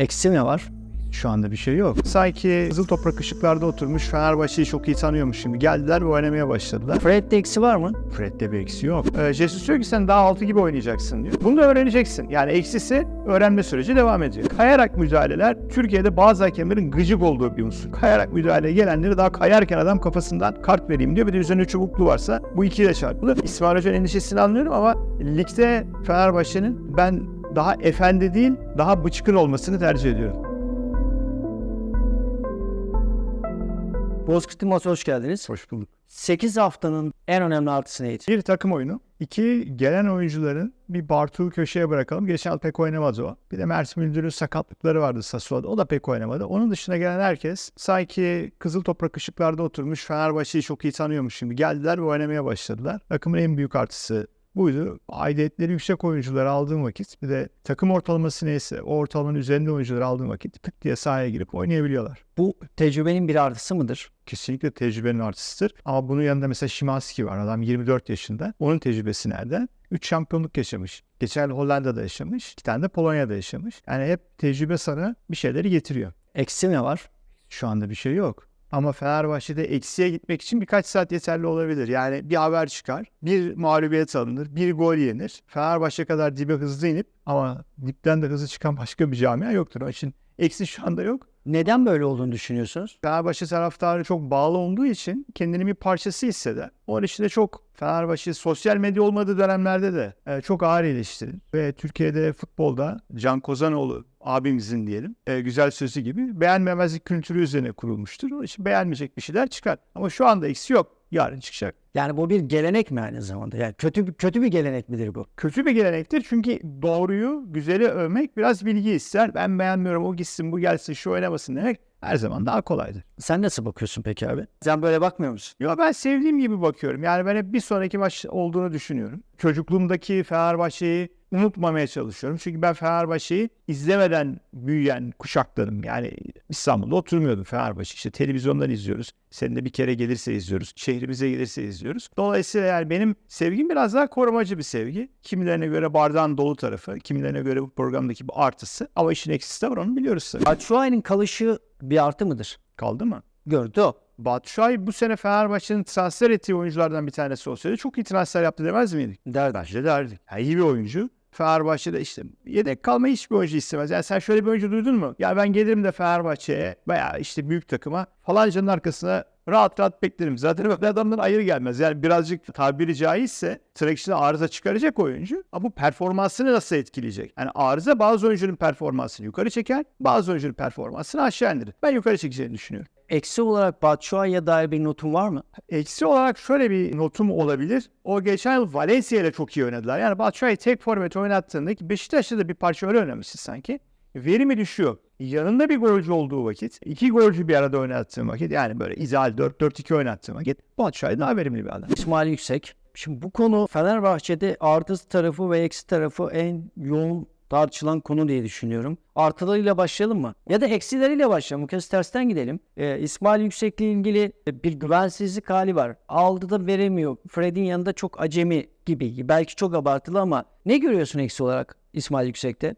Eksi ne var? Şu anda bir şey yok. Sanki Kızıl Toprak ışıklarda oturmuş Fenerbahçe'yi çok iyi tanıyormuş şimdi. Geldiler ve oynamaya başladılar. Fred'de eksi var mı? Fred'de bir eksi yok. Ee, Jesus diyor ki sen daha altı gibi oynayacaksın diyor. Bunu da öğreneceksin. Yani eksisi öğrenme süreci devam ediyor. Kayarak müdahaleler Türkiye'de bazı hakemlerin gıcık olduğu bir unsur. Kayarak müdahaleye gelenleri daha kayarken adam kafasından kart vereyim diyor. Bir de üzerine çubuklu varsa bu ikiyle çarpılır. İsmail Hoca'nın endişesini anlıyorum ama ligde Fenerbahçe'nin ben daha efendi değil daha bıçkın olmasını tercih ediyorum. Bozkurt Yılmaz'a hoş geldiniz. Hoş bulduk. 8 haftanın en önemli artısı neydi? Bir takım oyunu. İki gelen oyuncuların bir Bartu'yu köşeye bırakalım. Geçen pek oynamadı o. Bir de Mert Müldür'ün sakatlıkları vardı Sassuolo'da. O da pek oynamadı. Onun dışında gelen herkes sanki Kızıl Toprak ışıklarda oturmuş Fenerbahçe'yi çok iyi tanıyormuş şimdi. Geldiler ve oynamaya başladılar. Takımın en büyük artısı buydu. Aidiyetleri yüksek oyuncuları aldığım vakit bir de takım ortalaması neyse o ortalamanın üzerinde oyuncuları aldığım vakit tık diye sahaya girip oynayabiliyorlar. Bu tecrübenin bir artısı mıdır? kesinlikle tecrübenin artısıdır. Ama bunun yanında mesela Şimanski var. Adam 24 yaşında. Onun tecrübesi nerede? 3 şampiyonluk yaşamış. Geçen Hollanda'da yaşamış. 2 tane de Polonya'da yaşamış. Yani hep tecrübe sana bir şeyleri getiriyor. Eksi ne var? Şu anda bir şey yok. Ama Fenerbahçe'de eksiye gitmek için birkaç saat yeterli olabilir. Yani bir haber çıkar, bir mağlubiyet alınır, bir gol yenir. Fenerbahçe kadar dibe hızlı inip ama dipten de hızlı çıkan başka bir camia yoktur. Onun için eksi şu anda yok. Neden böyle olduğunu düşünüyorsunuz? Fenerbahçe taraftarı çok bağlı olduğu için kendini bir parçası hisseder. Onun için de çok Fenerbahçe sosyal medya olmadığı dönemlerde de e, çok ağır eleştirir. Ve Türkiye'de futbolda Can Kozanoğlu abimizin diyelim e, güzel sözü gibi beğenmemezlik kültürü üzerine kurulmuştur. Onun için beğenmeyecek bir şeyler çıkar. Ama şu anda eksi yok. Yarın çıkacak. Yani bu bir gelenek mi aynı zamanda? Yani kötü kötü bir gelenek midir bu? Kötü bir gelenektir çünkü doğruyu, güzeli övmek biraz bilgi ister. Ben beğenmiyorum, o gitsin, bu gelsin, şu oynamasın demek her zaman daha kolaydır. Sen nasıl bakıyorsun peki abi? Sen böyle bakmıyor musun? Yo ben sevdiğim gibi bakıyorum. Yani ben hep bir sonraki maç olduğunu düşünüyorum. Çocukluğumdaki Fenerbahçe'yi unutmamaya çalışıyorum. Çünkü ben Fenerbahçe'yi izlemeden büyüyen kuşaklarım. Yani İstanbul'da oturmuyordum Fenerbahçe. İşte televizyondan izliyoruz. Seninle bir kere gelirse izliyoruz. Şehrimize gelirse izliyoruz. Dolayısıyla yani benim sevgim biraz daha korumacı bir sevgi. Kimilerine göre bardağın dolu tarafı, kimilerine göre bu programdaki bir artısı. Ama işin eksisi de var onu biliyoruz. Batshuayi'nin kalışı bir artı mıdır? Kaldı mı? Gördü o. Batshuayi bu sene Fenerbahçe'nin transfer ettiği oyunculardan bir tanesi olsaydı çok iyi transfer yaptı demez miydik? Derdi. Bence derdik. Yani iyi bir oyuncu. Fenerbahçe'de işte yedek kalmayı hiçbir oyuncu istemez. Yani sen şöyle bir oyuncu duydun mu? Ya ben gelirim de Fenerbahçe'ye veya işte büyük takıma falancanın arkasına rahat rahat beklerim. Zaten böyle adamdan ayrı gelmez. Yani birazcık tabiri caizse trackçide arıza çıkaracak oyuncu. Ama bu performansını nasıl etkileyecek? Yani arıza bazı oyuncunun performansını yukarı çeker, bazı oyuncunun performansını aşağı indirir. Ben yukarı çekeceğini düşünüyorum. Eksi olarak Batshuayi'ye dair bir notun var mı? Eksi olarak şöyle bir notum olabilir. O geçen yıl Valencia ile çok iyi oynadılar. Yani Batshuayi tek forvet oynattığında ki Beşiktaş'ta da bir parça öyle oynamıştı sanki. Verimi düşüyor. Yanında bir golcü olduğu vakit, iki golcü bir arada oynattığım vakit yani böyle ideal 4-4-2 oynattığım vakit Batshuayi daha verimli bir adam. İsmail Yüksek. Şimdi bu konu Fenerbahçe'de artı tarafı ve eksi tarafı en yoğun tartışılan konu diye düşünüyorum. Artılarıyla başlayalım mı? Ya da eksileriyle başlayalım. Bu kez tersten gidelim. Ee, İsmail Yüksek'le ilgili bir güvensizlik hali var. Aldı da veremiyor. Fred'in yanında çok acemi gibi. Belki çok abartılı ama ne görüyorsun eksi olarak İsmail Yüksek'te?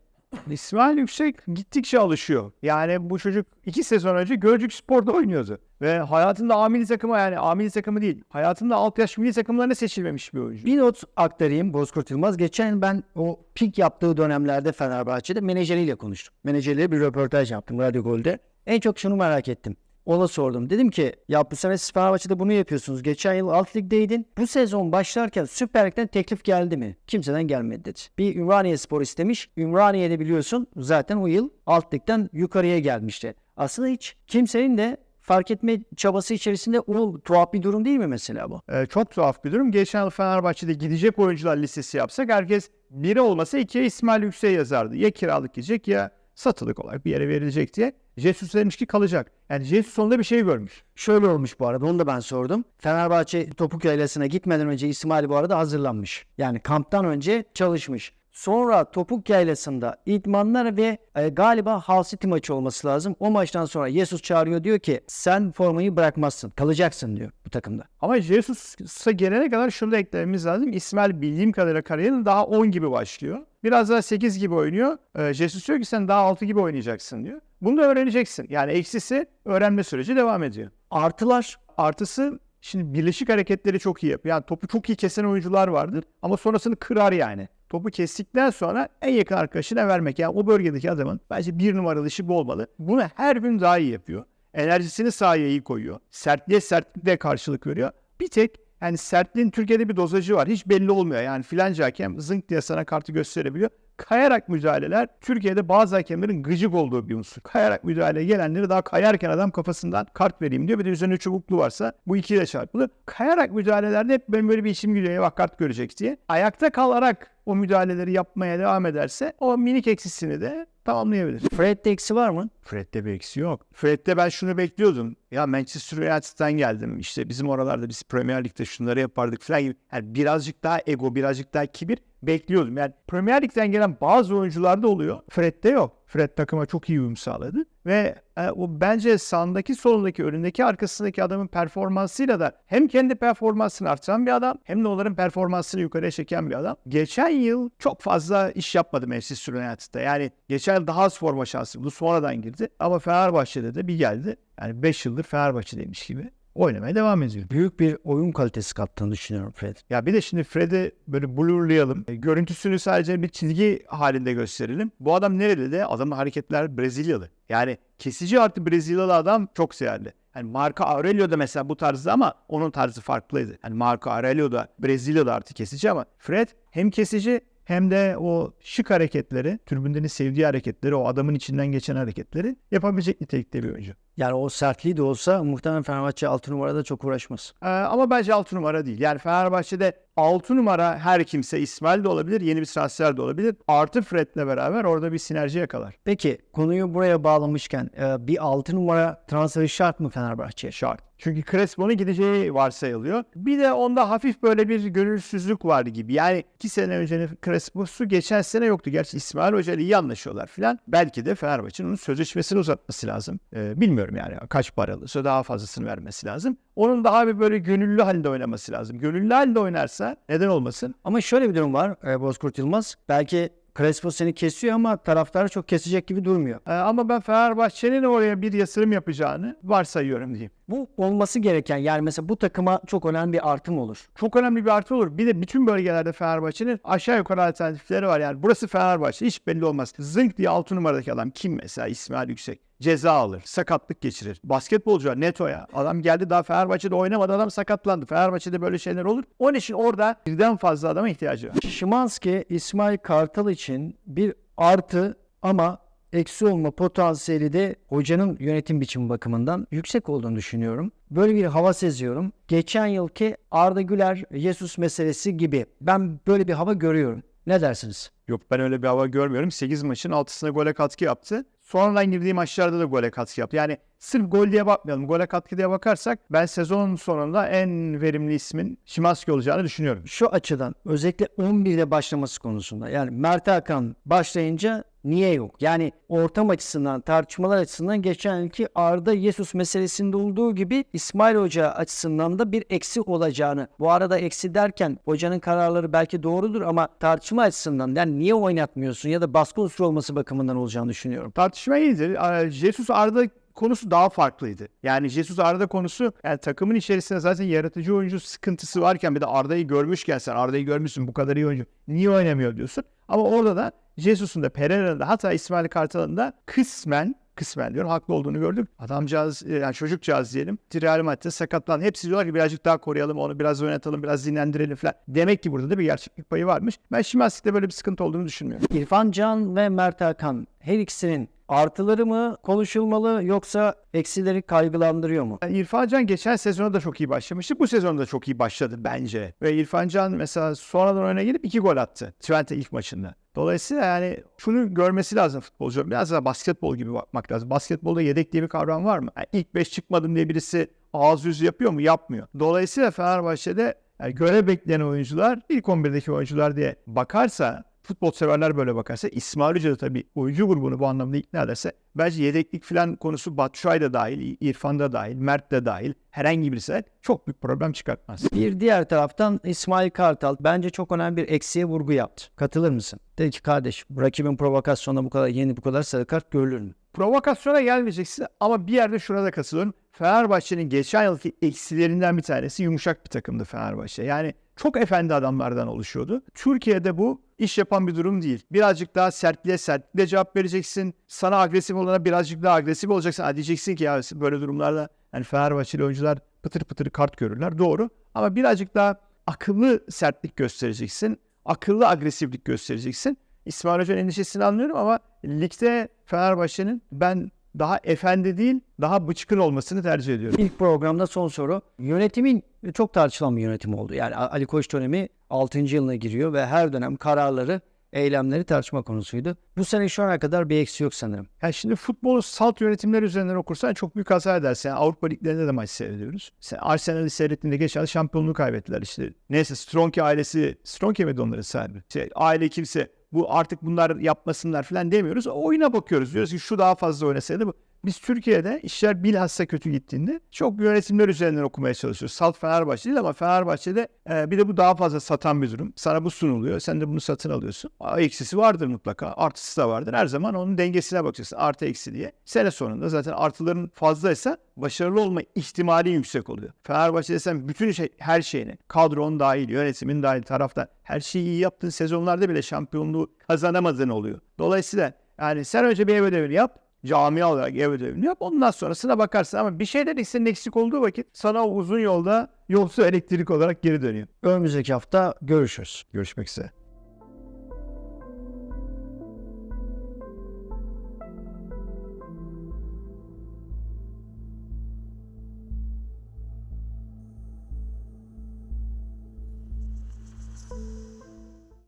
İsmail Yüksek gittikçe alışıyor. Yani bu çocuk iki sezon önce Gölcük Spor'da oynuyordu. Ve hayatında A milli takımı yani A milli takımı değil. Hayatında alt yaş milli takımlarına seçilmemiş bir oyuncu. Bir not aktarayım Bozkurt Yılmaz. Geçen ben o pik yaptığı dönemlerde Fenerbahçe'de menajeriyle konuştum. Menajeriyle bir röportaj yaptım Radyo Gol'de. En çok şunu merak ettim. Ona sordum. Dedim ki ya bu sene Fenerbahçe'de bunu yapıyorsunuz. Geçen yıl alt ligdeydin. Bu sezon başlarken Süper Lig'den teklif geldi mi? Kimseden gelmedi dedi. Bir Ümraniye Spor istemiş. Ümraniye'de biliyorsun zaten o yıl alt ligden yukarıya gelmişti. Aslında hiç kimsenin de fark etme çabası içerisinde o tuhaf bir durum değil mi mesela bu? Ee, çok tuhaf bir durum. Geçen yıl Fenerbahçe'de gidecek oyuncular listesi yapsak herkes biri olmasa ikiye İsmail Yüksek'e yazardı. Ya kiralık gidecek ya satılık olarak bir yere verilecek diye. Jesus demiş ki kalacak. Yani Jesus sonunda bir şey görmüş. Şöyle olmuş bu arada onu da ben sordum. Fenerbahçe topuk yaylasına gitmeden önce İsmail bu arada hazırlanmış. Yani kamptan önce çalışmış. Sonra topuk yaylasında idmanlar ve e, galiba Hull City maçı olması lazım. O maçtan sonra Jesus çağırıyor diyor ki sen formayı bırakmazsın. Kalacaksın diyor bu takımda. Ama Jesus'a gelene kadar şunu da eklememiz lazım. İsmail bildiğim kadarıyla kariyerin daha 10 gibi başlıyor. Biraz daha 8 gibi oynuyor. Ee, Jesus diyor ki sen daha 6 gibi oynayacaksın diyor. Bunu da öğreneceksin. Yani eksisi öğrenme süreci devam ediyor. Artılar Artısı şimdi birleşik hareketleri çok iyi yapıyor. Yani topu çok iyi kesen oyuncular vardır ama sonrasını kırar yani. Topu kestikten sonra en yakın arkadaşına vermek. Yani o bölgedeki adamın bence bir numaralı işi bu olmalı. Bunu her gün daha iyi yapıyor. Enerjisini sahaya iyi koyuyor. Sertliğe sertlikle karşılık veriyor. Bir tek yani sertliğin Türkiye'de bir dozajı var. Hiç belli olmuyor. Yani filanca hakem zınk diye sana kartı gösterebiliyor. Kayarak müdahaleler Türkiye'de bazı hakemlerin gıcık olduğu bir unsur. Kayarak müdahaleye gelenleri daha kayarken adam kafasından kart vereyim diyor. Bir de üzerine çubuklu varsa bu ikiyle çarpılır. Kayarak müdahalelerde hep benim böyle bir işim. Ya Bak kart görecek diye. Ayakta kalarak o müdahaleleri yapmaya devam ederse o minik eksisini de tamamlayabilir. Fred'de eksi var mı? Fred'de bir eksi yok. Fred'de ben şunu bekliyordum. Ya Manchester United'dan geldim. İşte bizim oralarda biz Premier Lig'de şunları yapardık falan gibi. Yani birazcık daha ego, birazcık daha kibir bekliyordum. Yani Premier Lig'den gelen bazı oyuncularda oluyor. Fred'de yok. Fred takıma çok iyi uyum sağladı. Ve e, o bence sağındaki, solundaki, önündeki, arkasındaki adamın performansıyla da hem kendi performansını arttıran bir adam hem de onların performansını yukarıya çeken bir adam. Geçen yıl çok fazla iş yapmadı Manchester United'da. Yani geçen yıl daha az forma şansı buldu. Sonradan girdi. Ama Fenerbahçe'de de bir geldi. Yani 5 yıldır Fenerbahçe'deymiş gibi oynamaya devam ediyor. Büyük bir oyun kalitesi kattığını düşünüyorum Fred. Ya bir de şimdi Fred'i böyle blurlayalım. E, Görüntüsünü sadece bir çizgi halinde gösterelim. Bu adam nereli de? Adamın hareketler Brezilyalı. Yani kesici artı Brezilyalı adam çok değerli. Yani Marco Aurelio da mesela bu tarzda ama onun tarzı farklıydı. Yani Marco Aurelio da Brezilyalı artı kesici ama Fred hem kesici hem de o şık hareketleri, tribünlerin sevdiği hareketleri, o adamın içinden geçen hareketleri yapabilecek nitelikte bir oyuncu. Yani o sertliği de olsa muhtemelen Fenerbahçe 6 numarada çok uğraşmaz. Ee, ama bence 6 numara değil. Yani Fenerbahçe'de 6 numara her kimse İsmail de olabilir, yeni bir transfer de olabilir. Artı Fred'le beraber orada bir sinerji yakalar. Peki konuyu buraya bağlamışken e, bir 6 numara transferi şart mı Fenerbahçe'ye? Şart. Çünkü Crespo'nun gideceği varsayılıyor. Bir de onda hafif böyle bir gönülsüzlük vardı gibi. Yani iki sene öncenin Crespo'su geçen sene yoktu. Gerçi İsmail Hoca ile iyi anlaşıyorlar filan. Belki de Fenerbahçe'nin onun sözleşmesini uzatması lazım. Ee, bilmiyorum yani kaç paralısı daha fazlasını vermesi lazım. Onun daha bir böyle gönüllü halde oynaması lazım. Gönüllü halde oynarsa neden olmasın? Ama şöyle bir durum var e, Bozkurt Yılmaz. Belki Crespo seni kesiyor ama taraftarı çok kesecek gibi durmuyor. Ee, ama ben Fenerbahçe'nin oraya bir yatırım yapacağını varsayıyorum diyeyim. Bu olması gereken yani mesela bu takıma çok önemli bir artım olur. Çok önemli bir artı olur. Bir de bütün bölgelerde Fenerbahçe'nin aşağı yukarı alternatifleri var. Yani burası Fenerbahçe hiç belli olmaz. Zınk diye 6 numaradaki adam kim mesela İsmail Yüksek? Ceza alır, sakatlık geçirir. Basketbolcu Neto ya. Adam geldi daha Fenerbahçe'de oynamadı adam sakatlandı. Fenerbahçe'de böyle şeyler olur. Onun için orada birden fazla adama ihtiyacı var. Şimanski İsmail Kartal için bir artı ama eksi olma potansiyeli de hocanın yönetim biçimi bakımından yüksek olduğunu düşünüyorum. Böyle bir hava seziyorum. Geçen yılki Arda Güler, Jesus meselesi gibi ben böyle bir hava görüyorum. Ne dersiniz? Yok ben öyle bir hava görmüyorum. 8 maçın 6'sına gole katkı yaptı. Sonradan girdiği maçlarda da gole katkı yaptı. Yani sırf gol diye bakmayalım. Gole katkı diye bakarsak ben sezon sonunda en verimli ismin Şimanski olacağını düşünüyorum. Şu açıdan özellikle 11'de başlaması konusunda yani Mert Hakan başlayınca niye yok? Yani ortam açısından tartışmalar açısından geçen yılki Arda Jesus meselesinde olduğu gibi İsmail Hoca açısından da bir eksi olacağını. Bu arada eksi derken hocanın kararları belki doğrudur ama tartışma açısından yani niye oynatmıyorsun ya da baskı unsuru olması bakımından olacağını düşünüyorum. Tartışma iyiydi. Ee, Jesus Arda konusu daha farklıydı. Yani Jesus Arda konusu yani takımın içerisinde zaten yaratıcı oyuncu sıkıntısı varken bir de Arda'yı görmüşken sen Arda'yı görmüşsün bu kadar iyi oyuncu. Niye oynamıyor diyorsun. Ama orada da Jesus'un da Pereira'nın da hatta İsmail Kartal'ın da kısmen kısmen diyorum haklı olduğunu gördük. Adamcağız e, yani çocukcağız diyelim. Real Madrid'de sakatlandı. Hepsi diyorlar ki birazcık daha koruyalım onu biraz oynatalım biraz dinlendirelim falan. Demek ki burada da bir gerçeklik payı varmış. Ben Şimanski'de böyle bir sıkıntı olduğunu düşünmüyorum. İrfan Can ve Mert Hakan her ikisinin artıları mı konuşulmalı yoksa eksileri kaygılandırıyor mu? Yani İrfan Can geçen sezona da çok iyi başlamıştı. Bu sezonda da çok iyi başladı bence. Ve İrfan Can mesela sonradan oyuna gelip iki gol attı. Twente ilk maçında. Dolayısıyla yani şunu görmesi lazım futbolcu. Biraz daha basketbol gibi bakmak lazım. Basketbolda yedek diye bir kavram var mı? Yani ilk beş çıkmadım diye birisi ağız yüz yapıyor mu? Yapmıyor. Dolayısıyla Fenerbahçe'de yani görev bekleyen oyuncular ilk 11'deki oyuncular diye bakarsa futbol severler böyle bakarsa İsmail Hoca da tabii oyuncu grubunu bu anlamda ikna ederse bence yedeklik falan konusu Batshuayi da dahil, İrfan da dahil, Mert de dahil herhangi birisi çok büyük problem çıkartmaz. Bir diğer taraftan İsmail Kartal bence çok önemli bir eksiğe vurgu yaptı. Katılır mısın? Dedi ki kardeş rakibin provokasyonda bu kadar yeni bu kadar sarı kart görülür mü? Provokasyona gelmeyeceksin ama bir yerde şurada katılıyorum. Fenerbahçe'nin geçen yılki eksilerinden bir tanesi yumuşak bir takımdı Fenerbahçe. Yani çok efendi adamlardan oluşuyordu. Türkiye'de bu iş yapan bir durum değil. Birazcık daha sertliğe sertliğe cevap vereceksin. Sana agresif olana birazcık daha agresif olacaksın. Ha diyeceksin ki ya böyle durumlarda hani Fenerbahçeli oyuncular pıtır pıtır kart görürler. Doğru. Ama birazcık daha akıllı sertlik göstereceksin. Akıllı agresiflik göstereceksin. İsmail Hoca'nın endişesini anlıyorum ama ligde Fenerbahçe'nin ben daha efendi değil, daha bıçkın olmasını tercih ediyorum. İlk programda son soru. Yönetimin çok tartışılan bir yönetim oldu. Yani Ali Koç dönemi 6. yılına giriyor ve her dönem kararları, eylemleri tartışma konusuydu. Bu sene şu ana kadar bir eksi yok sanırım. Yani şimdi futbolu salt yönetimler üzerinden okursan çok büyük hata edersin. Yani Avrupa liglerinde de maç seyrediyoruz. Sen Arsenal'i seyrettiğinde geçen yıl şampiyonluğu kaybettiler işte. Neyse Stronke ailesi, Stronke miydi onların sahibi? Şey, aile kimse bu artık bunlar yapmasınlar falan demiyoruz. Oyuna bakıyoruz. Diyoruz ki şu daha fazla oynasaydı. Biz Türkiye'de işler bilhassa kötü gittiğinde çok yönetimler üzerinden okumaya çalışıyoruz. Salt Fenerbahçe değil ama Fenerbahçe'de e, bir de bu daha fazla satan bir durum. Sana bu sunuluyor. Sen de bunu satın alıyorsun. A, Eksisi vardır mutlaka. Artısı da vardır. Her zaman onun dengesine bakacaksın. Artı eksi diye. Sene sonunda zaten artıların fazlaysa başarılı olma ihtimali yüksek oluyor. Fenerbahçe'de sen bütün şey, her şeyini, kadron dahil, yönetimin dahil, taraftan her şeyi iyi yaptığın sezonlarda bile şampiyonluğu kazanamadığın oluyor. Dolayısıyla yani sen önce bir ev ödevini yap camia olarak ev ödevini yap. Ondan sonrasına bakarsın ama bir şeyler senin eksik olduğu vakit sana o uzun yolda yolsu elektrik olarak geri dönüyor. Önümüzdeki hafta görüşürüz. Görüşmek üzere.